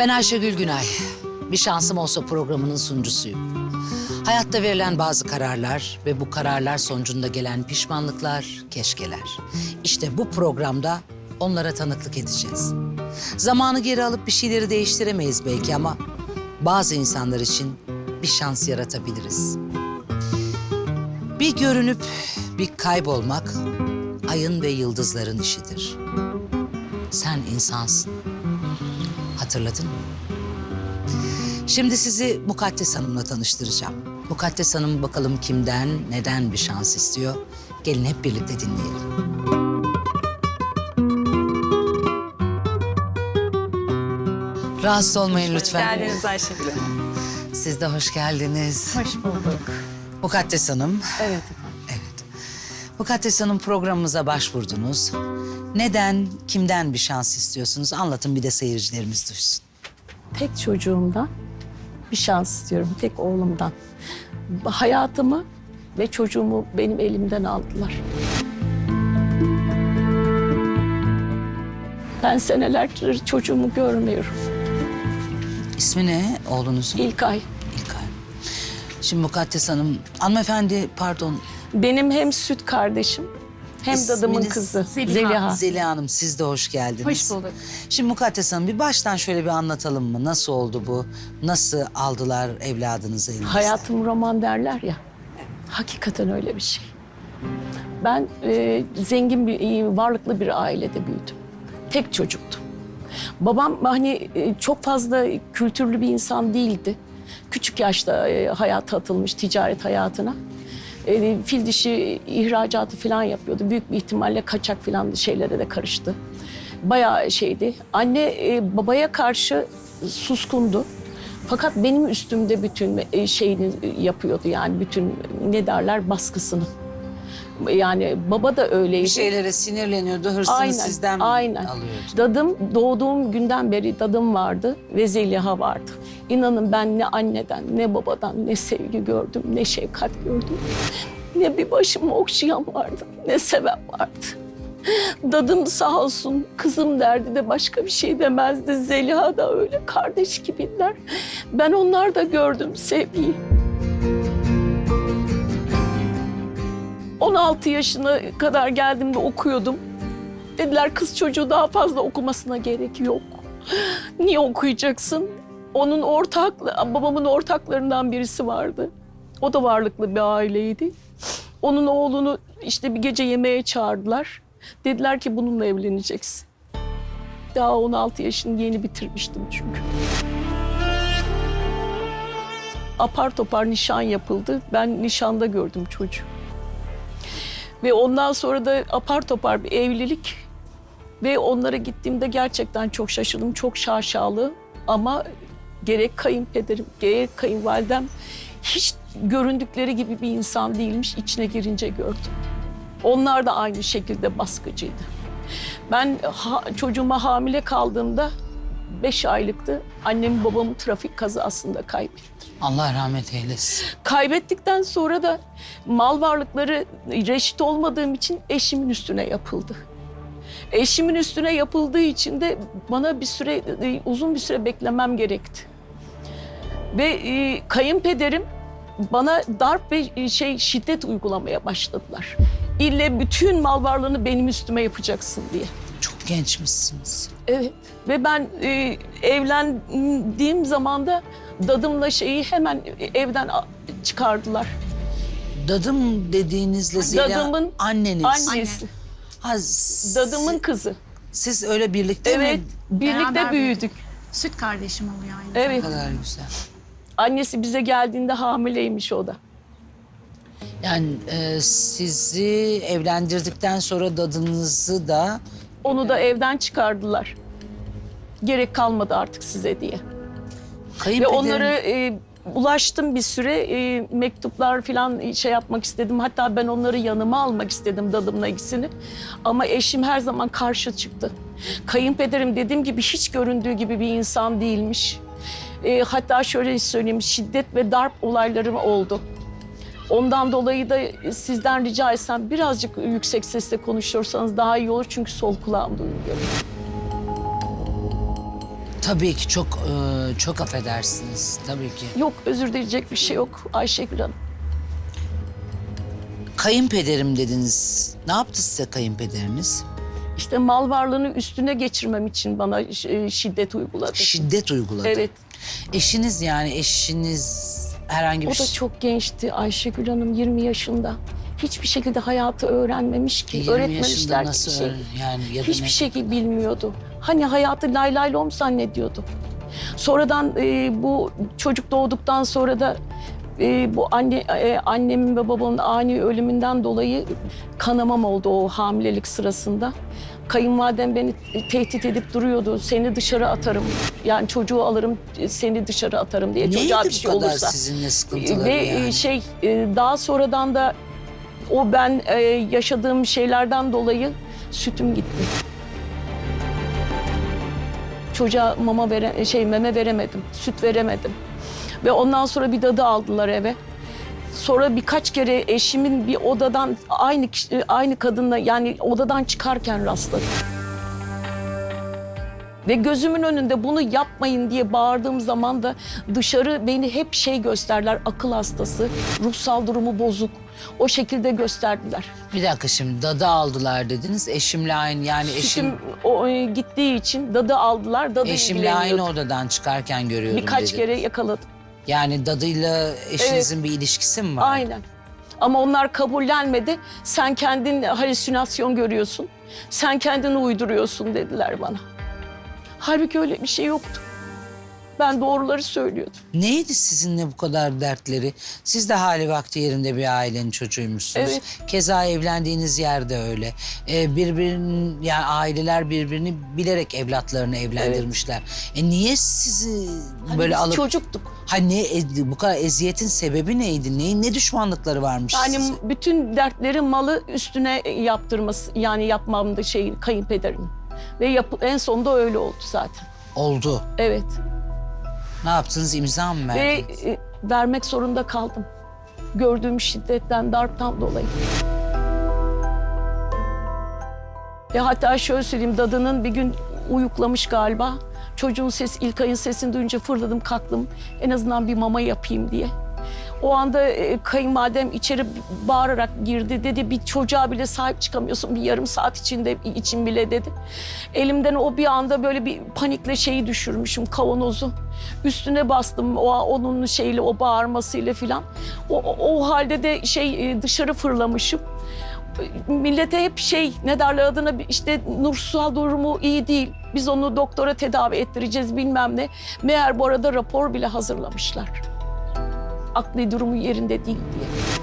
Ben Ayşegül Günay. Bir şansım olsa programının sunucusuyum. Hayatta verilen bazı kararlar ve bu kararlar sonucunda gelen pişmanlıklar, keşkeler. İşte bu programda onlara tanıklık edeceğiz. Zamanı geri alıp bir şeyleri değiştiremeyiz belki ama bazı insanlar için bir şans yaratabiliriz. Bir görünüp bir kaybolmak ayın ve yıldızların işidir. Sen insansın. Hatırladın mı? Şimdi sizi Mukaddes Hanım'la tanıştıracağım. Mukaddes Hanım bakalım kimden, neden bir şans istiyor? Gelin hep birlikte dinleyelim. Rahatsız olmayın lütfen. Geldiniz Ayşegül Hanım. Siz de hoş geldiniz. Hoş bulduk. Mukaddes Hanım. Evet. Evet. Mukaddes Hanım programımıza başvurdunuz. Neden, kimden bir şans istiyorsunuz? Anlatın bir de seyircilerimiz duysun. Tek çocuğumdan bir şans istiyorum. Tek oğlumdan. Hayatımı ve çocuğumu benim elimden aldılar. Ben senelerdir çocuğumu görmüyorum. İsmi ne oğlunuzun? İlk ay. İlkay. Şimdi Mukaddes Hanım, hanımefendi pardon. Benim hem süt kardeşim hem dadımın İsminiz? kızı Zeliha. Zeliha. Zeliha Hanım siz de hoş geldiniz. Hoş bulduk. Şimdi Mukaddes Hanım bir baştan şöyle bir anlatalım mı? Nasıl oldu bu? Nasıl aldılar evladınızı elinizden? Hayatım roman derler ya. Hakikaten öyle bir şey. Ben e, zengin bir, varlıklı bir ailede büyüdüm. Tek çocuktum. Babam hani e, çok fazla kültürlü bir insan değildi. Küçük yaşta e, hayata atılmış ticaret hayatına. E, fil dişi ihracatı falan yapıyordu. Büyük bir ihtimalle kaçak falan şeylere de karıştı. Bayağı şeydi. Anne e, babaya karşı suskundu. Fakat benim üstümde bütün e, şeyini yapıyordu yani bütün ne derler baskısını. Yani baba da öyleydi. Bir şeylere sinirleniyordu, hırsını Aynen, sizden aynen. alıyordu? Dadım doğduğum günden beri dadım vardı ve Zeliha vardı. İnanın ben ne anneden, ne babadan ne sevgi gördüm, ne şefkat gördüm. Ne bir başımı okşayan vardı, ne seven vardı. Dadım sağ olsun kızım derdi de başka bir şey demezdi. Zeliha da öyle kardeş gibiler. Ben onlarda gördüm sevgiyi. 16 yaşına kadar geldiğimde okuyordum. Dediler kız çocuğu daha fazla okumasına gerek yok. Niye okuyacaksın? Onun ortaklı, babamın ortaklarından birisi vardı. O da varlıklı bir aileydi. Onun oğlunu işte bir gece yemeğe çağırdılar. Dediler ki bununla evleneceksin. Daha 16 yaşını yeni bitirmiştim çünkü. Apar topar nişan yapıldı. Ben nişanda gördüm çocuğu. Ve ondan sonra da apar topar bir evlilik. Ve onlara gittiğimde gerçekten çok şaşırdım. Çok şaşalı ama gerek kayınpederim, gerek kayınvalidem hiç göründükleri gibi bir insan değilmiş. İçine girince gördüm. Onlar da aynı şekilde baskıcıydı. Ben ha, çocuğuma hamile kaldığımda beş aylıktı. Annemi babamı trafik kazasında kaybettim. Allah rahmet eylesin. Kaybettikten sonra da mal varlıkları reşit olmadığım için eşimin üstüne yapıldı. Eşimin üstüne yapıldığı için de bana bir süre uzun bir süre beklemem gerekti. Ve e, kayınpederim bana darp ve e, şey şiddet uygulamaya başladılar. İlle bütün mal varlığını benim üstüme yapacaksın diye. Çok gençmişsiniz. Evet ve ben e, evlendiğim zaman da dadımla şeyi hemen evden çıkardılar. Dadım dediğinizle Zeliha Dadımın anneniz. Annesi. Ha, s- Dadımın kızı. Siz öyle birlikte Evet, mi? birlikte Beraber büyüdük. Süt kardeşim oluyor aynı Ne Evet, kadar güzel. annesi bize geldiğinde hamileymiş o da. Yani e, sizi evlendirdikten sonra dadınızı da Onu da evden çıkardılar. Gerek kalmadı artık size diye. Ve kayınpederin... onları e, ulaştım bir süre e, mektuplar falan şey yapmak istedim. Hatta ben onları yanıma almak istedim dadımla ikisini. Ama eşim her zaman karşı çıktı. Kayınpederim dediğim gibi hiç göründüğü gibi bir insan değilmiş. E, hatta şöyle söyleyeyim şiddet ve darp olaylarım oldu. Ondan dolayı da sizden rica etsem birazcık yüksek sesle konuşursanız daha iyi olur çünkü sol kulağım duymuyor. Tabii ki çok e, çok affedersiniz. Tabii ki. Yok özür dileyecek bir şey yok Ayşegül Hanım. Kayınpederim dediniz. Ne yaptı size kayınpederiniz? İşte mal varlığını üstüne geçirmem için bana e, şiddet uyguladı. Şiddet uyguladı. Evet. Eşiniz yani eşiniz herhangi bir O da şey- çok gençti Ayşegül Hanım 20 yaşında. Hiçbir şekilde hayatı öğrenmemiş ki. 20 öğretmemişler yaşında ki nasıl şey. öğren- yani ya da Hiçbir ne- şey bilmiyordu. Hani hayatı lay lay lom zannediyordu. Sonradan e, bu çocuk doğduktan sonra da e, bu anne e, annemin ve babamın ani ölümünden dolayı kanamam oldu o hamilelik sırasında. Kayınvalidem beni tehdit edip duruyordu. Seni dışarı atarım. Yani çocuğu alırım, seni dışarı atarım diye. Çocuğa Neydi bir bu şey kadar olursa. sizinle sıkıntıları Ve yani? e, şey e, daha sonradan da o ben e, yaşadığım şeylerden dolayı sütüm gitti. Çocuğa mama vere, şey meme veremedim, süt veremedim. Ve ondan sonra bir dadı aldılar eve. Sonra birkaç kere eşimin bir odadan aynı kişi- aynı kadınla yani odadan çıkarken rastladım. Ve gözümün önünde bunu yapmayın diye bağırdığım zaman da dışarı beni hep şey gösterdiler. Akıl hastası, ruhsal durumu bozuk. O şekilde gösterdiler. Bir dakika şimdi dadı aldılar dediniz. Eşimle aynı yani eşim Sütüm o, e, gittiği için dadı aldılar. Dadı eşimle aynı odadan çıkarken görüyorum Birkaç dediniz. kere yakaladım. Yani dadıyla eşinizin bir ilişkisi mi var? Aynen. Ama onlar kabullenmedi. Sen kendin halüsinasyon görüyorsun. Sen kendini uyduruyorsun dediler bana. Halbuki öyle bir şey yoktu. Ben doğruları söylüyordum. Neydi sizinle bu kadar dertleri? Siz de hali vakti yerinde bir ailenin çocuğuymuşsunuz. Evet. Keza evlendiğiniz yerde öyle. Ee, birbirinin yani aileler birbirini bilerek evlatlarını evlendirmişler. E niye sizi Hani böyle biz alıp çocuktuk. Ha e- bu kadar eziyetin sebebi neydi? Ne ne düşmanlıkları varmış Yani size? bütün dertleri malı üstüne yaptırması yani yapmamdı şey kayınpederim. Ve yapı, en sonunda öyle oldu zaten. Oldu. Evet. Ne yaptınız? İmza mı Ve verdiniz? e, vermek zorunda kaldım. Gördüğüm şiddetten, darptan dolayı. Ve hatta şöyle söyleyeyim, dadının bir gün uyuklamış galiba. Çocuğun ses, İlkay'ın sesini duyunca fırladım, kalktım. En azından bir mama yapayım diye. O anda e, kayınvalidem içeri bağırarak girdi. Dedi bir çocuğa bile sahip çıkamıyorsun bir yarım saat içinde için bile dedi. Elimden o bir anda böyle bir panikle şeyi düşürmüşüm kavanozu. Üstüne bastım o onun şeyle o bağırmasıyla filan. O, o, o halde de şey e, dışarı fırlamışım. Millete hep şey ne derler adına işte nursal durumu iyi değil. Biz onu doktora tedavi ettireceğiz bilmem ne. Meğer bu arada rapor bile hazırlamışlar akli durumu yerinde değil diye.